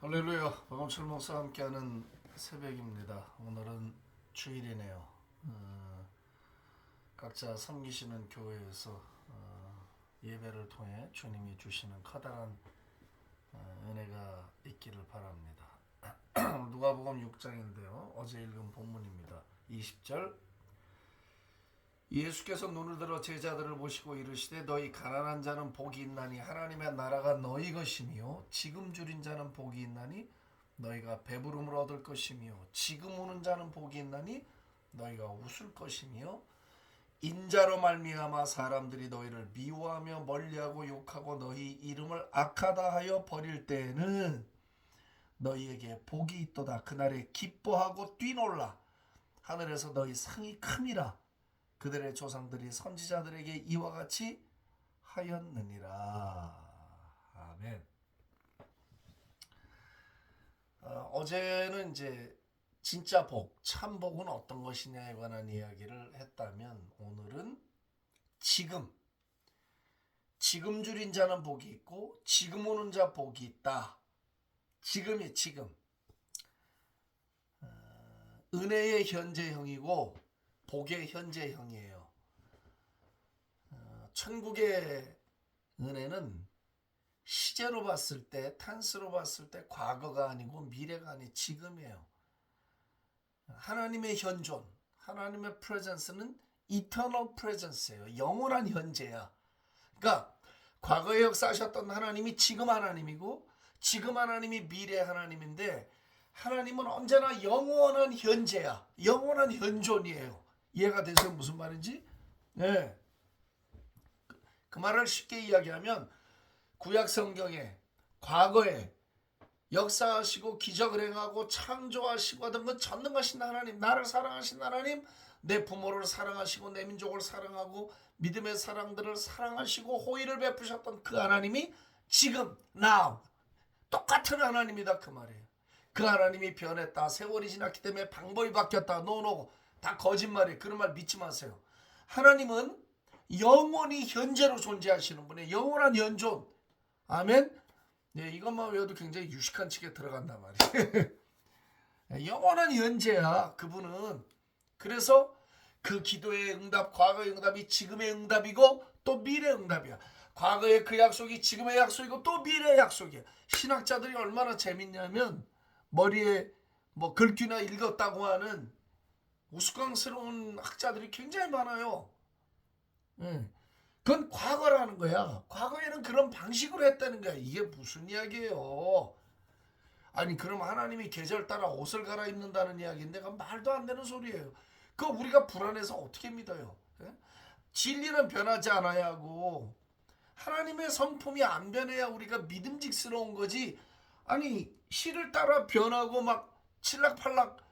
할렐루야. 박원철 목사와 함께하는 새벽입니다. 오늘은 주일이네요. 어, 각자 섬기시는 교회에서 어, 예배를 통해 주님이 주시는 커다란 어, 은혜가 있기를 바랍니다. 누가복음 6장인데요. 어제 읽은 본문입니다. 20절 예수께서 눈을 들어 제자들을 보시고 이르시되 너희 가난한 자는 복이 있나니 하나님의 나라가 너희 것이며 지금 줄인 자는 복이 있나니 너희가 배부름을 얻을 것이며 지금 우는 자는 복이 있나니 너희가 웃을 것이며 인자로 말미암아 사람들이 너희를 미워하며 멀리하고 욕하고 너희 이름을 악하다 하여 버릴 때에는 너희에게 복이 있도다. 그날에 기뻐하고 뛰놀라. 하늘에서 너희 상이 큼이라 그들의 조상들이 선지자들에게 이와 같이 하였느니라. 아멘. 어, 어제는 이제 진짜 복, 참 복은 어떤 것이냐에 관한 이야기를 했다면 오늘은 지금, 지금 줄인 자는 복이 있고 지금 오는 자 복이 있다. 지금이 지금. 어, 은혜의 현재형이고 복의 현재형이에요. 어, 천국의 은혜는 시제로 봤을 때, 탄스로 봤을 때 과거가 아니고 미래가 아니 지금이에요. 하나님의 현존, 하나님의 프레젠스는 이터널 프레젠스예요. 영원한 현재야. 그러니까 과거에 역사하셨던 하나님이 지금 하나님이고 지금 하나님이 미래 하나님인데 하나님은 언제나 영원한 현재야. 영원한 현존이에요. 이해가 되세요? 무슨 말인지? 네. 그, 그 말을 쉽게 이야기하면 구약 성경에 과거에 역사하시고 기적을 행하고 창조하시고 하던 건 전능하신 하나님, 나를 사랑하신 하나님, 내 부모를 사랑하시고 내 민족을 사랑하고 믿음의 사랑들을 사랑하시고 호의를 베푸셨던 그 하나님이 지금 now 똑같은 하나님이다 그 말이에요. 그 하나님이 변했다. 세월이 지났기 때문에 방법이 바뀌었다. 노노 다 거짓말이에요. 그런 말 믿지 마세요. 하나님은 영원히 현재로 존재하시는 분이에요. 영원한 현존. 아멘. 네, 이것만 외워도 굉장히 유식한 측에 들어간단 말이에요. 영원한 현재야. 그분은. 그래서 그 기도의 응답, 과거의 응답이 지금의 응답이고 또 미래의 응답이야. 과거의 그 약속이 지금의 약속이고 또 미래의 약속이야. 신학자들이 얼마나 재밌냐면 머리에 뭐 글귀나 읽었다고 하는 우스꽝스러운 학자들이 굉장히 많아요. 예. 그건 과거라는 거야. 과거에는 그런 방식으로 했다는 거야. 이게 무슨 이야기예요? 아니 그럼 하나님이 계절 따라 옷을 갈아입는다는 이야기인데 그건 말도 안 되는 소리예요. 그거 우리가 불안해서 어떻게 믿어요? 예? 진리는 변하지 않아야 하고 하나님의 성품이 안 변해야 우리가 믿음직스러운 거지. 아니 시를 따라 변하고 막 칠락팔락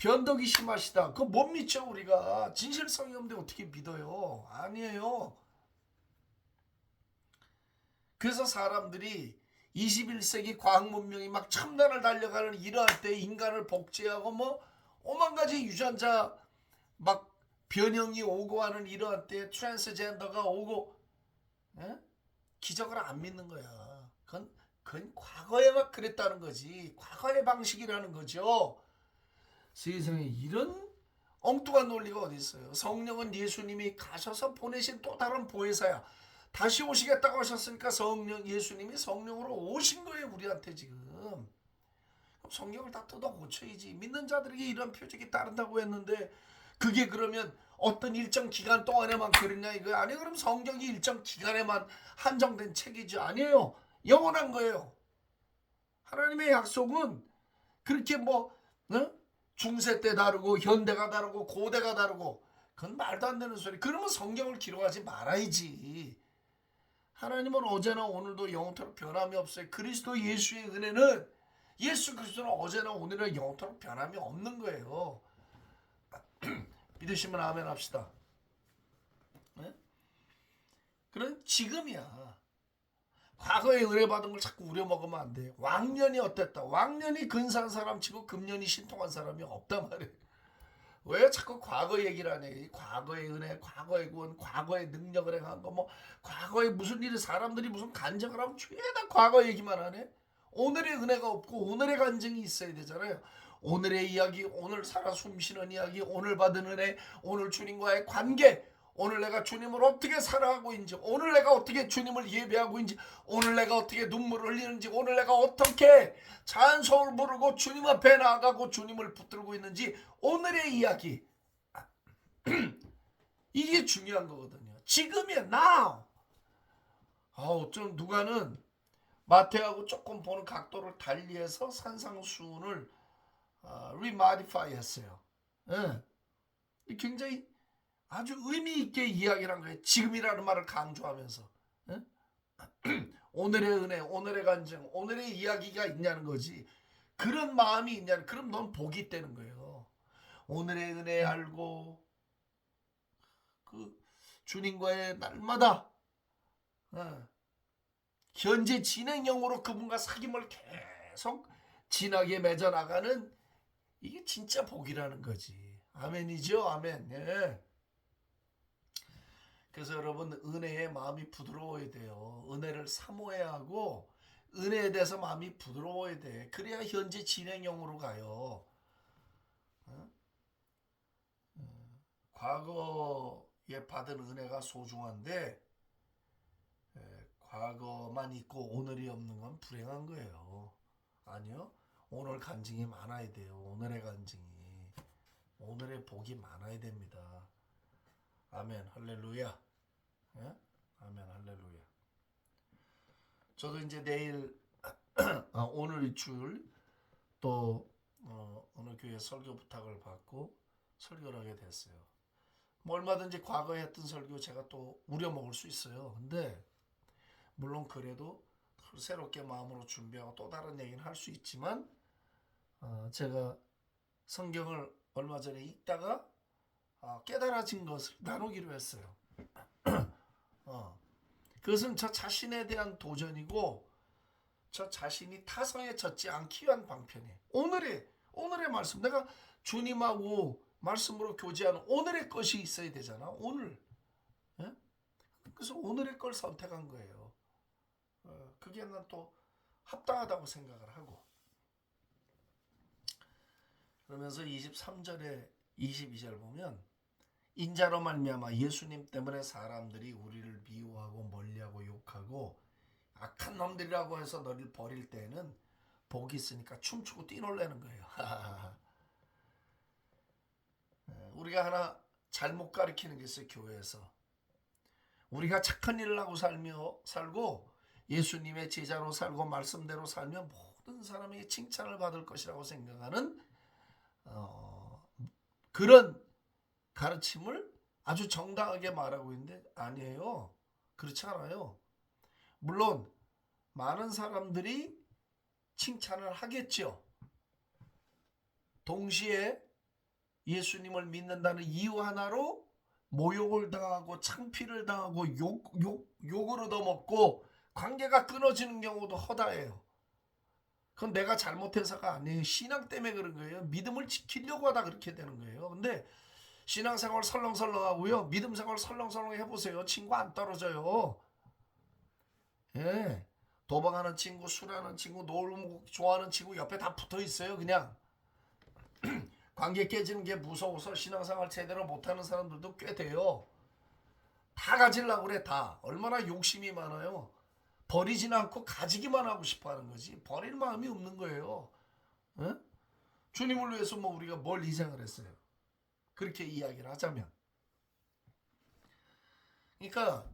변덕이 심하시다. 그거 못 믿죠 우리가. 진실성이 없는데 어떻게 믿어요? 아니에요. 그래서 사람들이 21세기 과학 문명이 막 첨단을 달려가는 이러할 때 인간을 복제하고 뭐 오만 가지 유전자 막 변형이 오고 하는 이러한 때 트랜스젠더가 오고 예? 기적을 안 믿는 거야. 그건 그건 과거에 막 그랬다는 거지. 과거의 방식이라는 거죠. 세상에 이런 엉뚱한 논리가 어디 있어요? 성령은 예수님이 가셔서 보내신 또 다른 보혜사야. 다시 오시겠다고 하셨으니까 성령 예수님이 성령으로 오신 거예요 우리한테 지금. 성경을 다 뜯어 고쳐야지. 믿는 자들에게 이런 표적이 따른다고 했는데 그게 그러면 어떤 일정 기간 동안에만 그랬냐 이거 아니 그럼 성경이 일정 기간에만 한정된 책이지 아니에요. 영원한 거예요. 하나님의 약속은 그렇게 뭐 어? 중세 때 다르고 현대가 다르고 고대가 다르고 그건 말도 안 되는 소리. 그러면 성경을 기록하지 말아야지. 하나님은 어제나 오늘도 영원토록 변함이 없어요. 그리스도 예수의 은혜는 예수 그리스도는 어제나 오늘은 영원토록 변함이 없는 거예요. 믿으시면 아멘 합시다. 네? 그런 지금이야. 과거에 은혜 받은 걸 자꾸 우려먹으면 안 돼. 왕년이 어땠다. 왕년이 근사한 사람 치고 금년이 신통한 사람이 없단 말이에요. 왜 자꾸 과거 얘기를 하니? 과거의 은혜, 과거의 구원, 과거의 능력을 행한 거, 뭐 과거에 무슨 일이 사람들이 무슨 간증을 하면 죄다 과거 얘기만 하네. 오늘의 은혜가 없고 오늘의 간증이 있어야 되잖아요. 오늘의 이야기, 오늘 살아 숨쉬는 이야기, 오늘 받은 은혜, 오늘 주님과의 관계, 오늘 내가 주님을 어떻게 살아가고 있는지, 오늘 내가 어떻게 주님을 예배하고 있는지, 오늘 내가 어떻게 눈물을 흘리는지, 오늘 내가 어떻게 찬송을 부르고 주님 앞에 나아가고 주님을 붙들고 있는지, 오늘의 이야기. 이게 중요한 거거든요. 지금이야, now. 아우, 좀 누가는 마태하고 조금 보는 각도를 달리해서 산상수훈을 아, 리마디파이 했어요. 예. 굉장히 아주 의미 있게 이야기를 한 거예요. 지금이라는 말을 강조하면서. 예? 오늘의 은혜, 오늘의 간증, 오늘의 이야기가 있냐는 거지. 그런 마음이 있냐는, 그럼 넌 복이 있다는 거예요. 오늘의 은혜 알고, 그, 주님과의 날마다, 예. 현재 진행형으로 그분과 사귐을 계속 진하게 맺어 나가는 이게 진짜 복이라는 거지. 아멘이죠, 아멘. 예. 그래서 여러분 은혜에 마음이 부드러워야 돼요. 은혜를 사모해야 하고 은혜에 대해서 마음이 부드러워야 돼. 그래야 현재 진행형으로 가요. 과거에 받은 은혜가 소중한데 에, 과거만 있고 오늘이 없는 건 불행한 거예요. 아니요. 오늘 간증이 많아야 돼요. 오늘의 간증이. 오늘의 복이 많아야 됩니다. 아멘. 할렐루야. 예? 아멘. 할렐루야. 저도 이제 내일 아, 오늘 일주일 또 어, 어느 교회 설교 부탁을 받고 설교를 하게 됐어요. 뭐 얼마든지 과거에 했던 설교 제가 또 우려 먹을 수 있어요. 근데 물론 그래도 새롭게 마음으로 준비하고 또 다른 얘기는 할 수 있지만 어, 제가 성경을 얼마 전에 읽다가 어, 깨달아진 것을 나누기로 했어요. 어, 그것은 저 자신에 대한 도전이고 저 자신이 타성에 젖지 않기 위한 방편이에요. 오늘의 오늘의 말씀 내가 주님하고 말씀으로 교제하는 오늘의 것이 있어야 되잖아. 오늘. 예? 그래서 오늘의 걸 선택한 거예요. 어, 그게 난 또 합당하다고 생각을 하고 그러면서 23절에 22절 보면 인자로 말미암아 예수님 때문에 사람들이 우리를 미워하고 멀리하고 욕하고 악한 놈들이라고 해서 너를 버릴 때에는 복이 있으니까 춤추고 뛰놀라는 거예요. 예, 우리가 하나 잘못 가르치는 게 있어요 교회에서 우리가 착한 일을 하고 살며 살고 예수님의 제자로 살고 말씀대로 살면 모든 사람에게 칭찬을 받을 것이라고 생각하는 어, 그런 가르침을 아주 정당하게 말하고 있는데 아니에요. 그렇지 않아요. 물론 많은 사람들이 칭찬을 하겠죠. 동시에 예수님을 믿는다는 이유 하나로 모욕을 당하고 창피를 당하고 욕, 욕, 욕을 얻어먹고 관계가 끊어지는 경우도 허다해요. 그건 내가 잘못해서가 아니에요. 신앙 때문에 그런 거예요. 믿음을 지키려고 하다 그렇게 되는 거예요. 근데 신앙생활 설렁설렁 하고요. 믿음 생활 설렁설렁 해보세요. 친구 안 떨어져요. 예. 도박하는 친구, 술하는 친구, 놀고 좋아하는 친구 옆에 다 붙어 있어요. 그냥. 관계 깨지는 게 무서워서 신앙생활 제대로 못하는 사람들도 꽤 돼요. 다 가지려고 그래, 다. 얼마나 욕심이 많아요. 버리진 않고 가지기만 하고 싶어 하는 거지. 버릴 마음이 없는 거예요. 예? 주님을 위해서 뭐 우리가 뭘 희생을 했어요. 그렇게 이야기를 하자면. 그러니까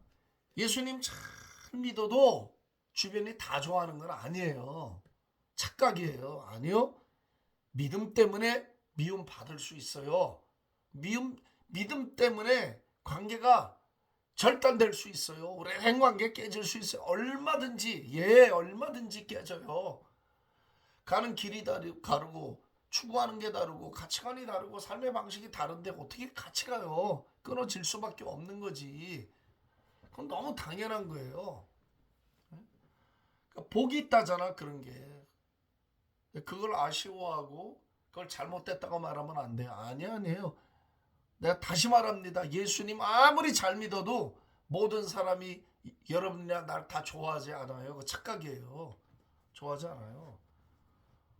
예수님 잘 믿어도 주변이 다 좋아하는 건 아니에요. 착각이에요. 아니요. 믿음 때문에 미움 받을 수 있어요. 미움, 믿음 때문에 관계가 절단될 수 있어요. 오랜 관계 깨질 수 있어요. 얼마든지, 예, 얼마든지 깨져요. 가는 길이 다르, 다르고, 추구하는 게 다르고, 가치관이 다르고, 삶의 방식이 다른데 어떻게 같이 가요? 끊어질 수밖에 없는 거지. 그건 너무 당연한 거예요. 그러니까 복이 있다잖아, 그런 게. 그걸 아쉬워하고, 그걸 잘못됐다고 말하면 안 돼요. 아니, 아니에요. 내가 다시 말합니다. 예수님 아무리 잘 믿어도 모든 사람이 여러분이나 날 다 좋아하지 않아요. 그 착각이에요. 좋아하지 않아요.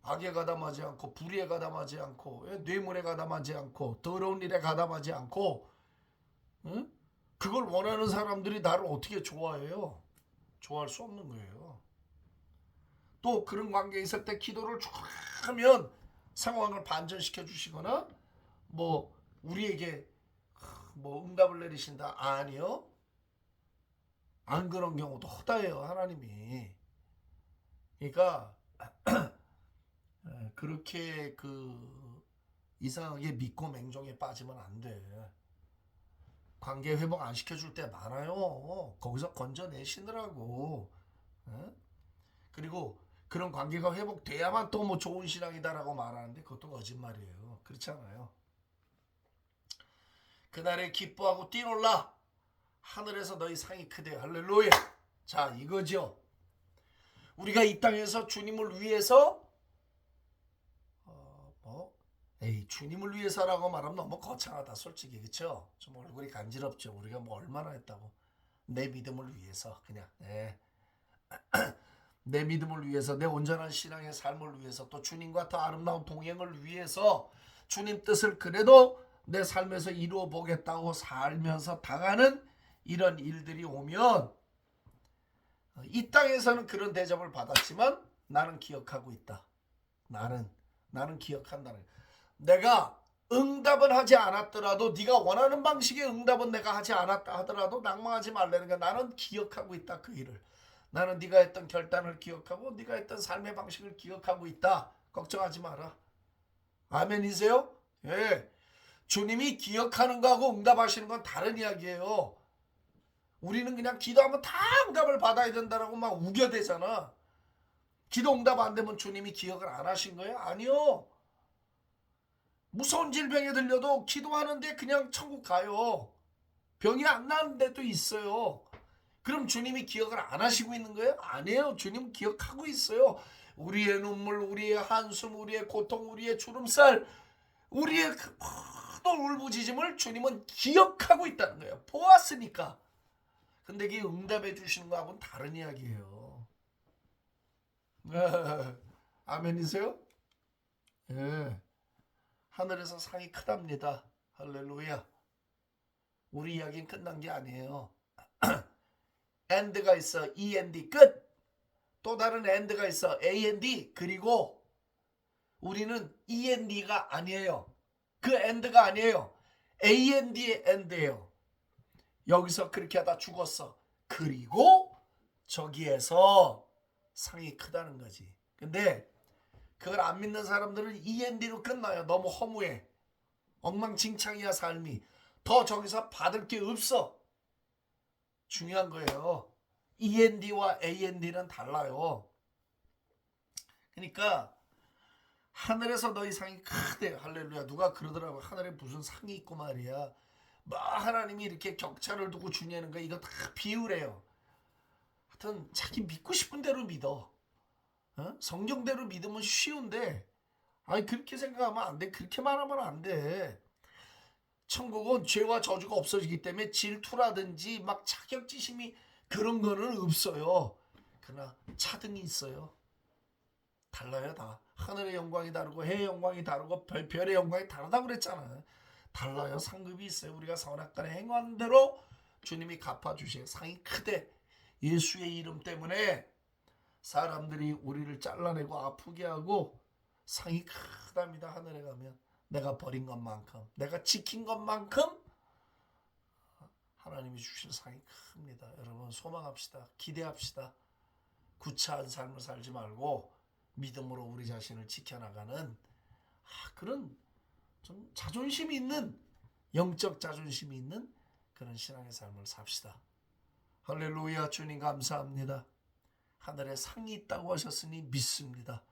악에 가담하지 않고 불의에 가담하지 않고 예, 뇌물에 가담하지 않고 더러운 일에 가담하지 않고 응? 그걸 원하는 사람들이 나를 어떻게 좋아해요? 좋아할 수 없는 거예요. 또 그런 관계에 있을 때 기도를 쭉 하면 상황을 반전시켜 주시거나 뭐 우리에게 뭐 응답을 내리신다 아니요 안 그런 경우도 허다해요 하나님이 그러니까 에, 그렇게 그 이상하게 믿고 맹종에 빠지면 안 돼. 관계 회복 안 시켜줄 때 많아요. 거기서 건져내시느라고. 에? 그리고 그런 관계가 회복돼야만 또 뭐 좋은 신앙이다라고 말하는데 그것도 거짓말이에요. 그렇지 않아요? 그날에 기뻐하고 뛰놀라. 하늘에서 너희 상이 크대 할렐루야. 자 이거죠. 우리가 이 땅에서 주님을 위해서 에이 주님을 위해서라고 말하면 너무 거창하다 솔직히 그쵸 좀 얼굴이 간지럽죠 우리가 뭐 얼마나 했다고 내 믿음을 위해서 그냥 네. 내 믿음을 위해서 내 온전한 신앙의 삶을 위해서 또 주님과 더 아름다운 동행을 위해서 주님 뜻을 그래도 내 삶에서 이루어 보겠다고 살면서 당하는 이런 일들이 오면 이 땅에서는 그런 대접을 받았지만 나는 기억하고 있다. 나는 나는 기억한다는. 내가 응답은 하지 않았더라도 네가 원하는 방식의 응답은 내가 하지 않았다 하더라도 낭망하지 말라는 게 나는 기억하고 있다 그 일을. 나는 네가 했던 결단을 기억하고 네가 했던 삶의 방식을 기억하고 있다. 걱정하지 마라. 아멘이세요? 예. 주님이 기억하는 거하고 응답하시는 건 다른 이야기예요. 우리는 그냥 기도하면 다 응답을 받아야 된다라고 막 우겨대잖아. 기도 응답 안 되면 주님이 기억을 안 하신 거예요? 아니요. 무서운 질병에 들려도 기도하는데 그냥 천국 가요. 병이 안 나는 데도 있어요. 그럼 주님이 기억을 안 하시고 있는 거예요? 아니에요. 주님 기억하고 있어요. 우리의 눈물, 우리의 한숨, 우리의 고통, 우리의 주름살, 우리의 그 모든 울부짖음을 주님은 기억하고 있다는 거예요. 보았으니까. 근데 이게 응답해 주시는 거하고는 다른 이야기예요. 아멘이세요? 예. 하늘에서 상이 크답니다. 할렐루야. 우리 이야기는 끝난 게 아니에요. end가 있어. end 끝. 또 다른 end가 있어. and 그리고 우리는 end가 아니에요. 그 end가 아니에요. and의 end예요. 여기서 그렇게 하다 죽었어. 그리고 저기에서 상이 크다는 거지. 근데 그걸 안 믿는 사람들은 END로 끝나요. 너무 허무해. 엉망진창이야 삶이. 더 저기서 받을 게 없어. 중요한 거예요. END와 AND는 달라요. 그러니까 하늘에서 너희 상이 크대. 할렐루야. 누가 그러더라고. 하늘에 무슨 상이 있고 말이야. 뭐 하나님이 이렇게 격차를 두고 주냐는 거 이거 다 비유래요. 하여튼 자기 믿고 싶은 대로 믿어. 어? 성경대로 믿으면 쉬운데 아니 그렇게 생각하면 안 돼. 그렇게 말하면 안 돼. 천국은 죄와 저주가 없어지기 때문에 질투라든지 막 자격지심이 그런 거는 없어요. 그러나 차등이 있어요. 달라요 다. 하늘의 영광이 다르고 해의 영광이 다르고 별, 별의 영광이 다르다고 그랬잖아. 달라요. 상급이 있어요. 우리가 선악간에 행한 대로 주님이 갚아주세요. 상이 크대. 예수의 이름 때문에 사람들이 우리를 잘라내고 아프게 하고 상이 크답니다. 하늘에 가면 내가 버린 것만큼 내가 지킨 것만큼 하나님이 주실 상이 큽니다. 여러분 소망합시다. 기대합시다. 구차한 삶을 살지 말고 믿음으로 우리 자신을 지켜나가는 아, 그런 좀 자존심이 있는 영적 자존심이 있는 그런 신앙의 삶을 삽시다. 할렐루야 주님 감사합니다. 하늘에 상이 있다고 하셨으니 믿습니다.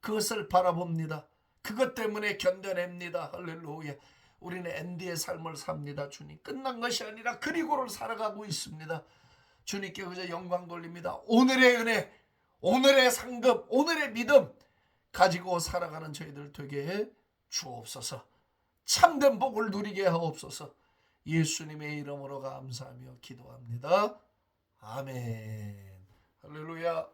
그것을 바라봅니다. 그것 때문에 견뎌냅니다. 할렐루야. 우리는 엔디의 삶을 삽니다. 주님 끝난 것이 아니라 그리고를 살아가고 있습니다. 주님께 그저 영광 돌립니다. 오늘의 은혜, 오늘의 상급, 오늘의 믿음 가지고 살아가는 저희들 되게 해 주옵소서. 참된 복을 누리게 하옵소서. 예수님의 이름으로 감사하며 기도합니다. 아멘. 할렐루야.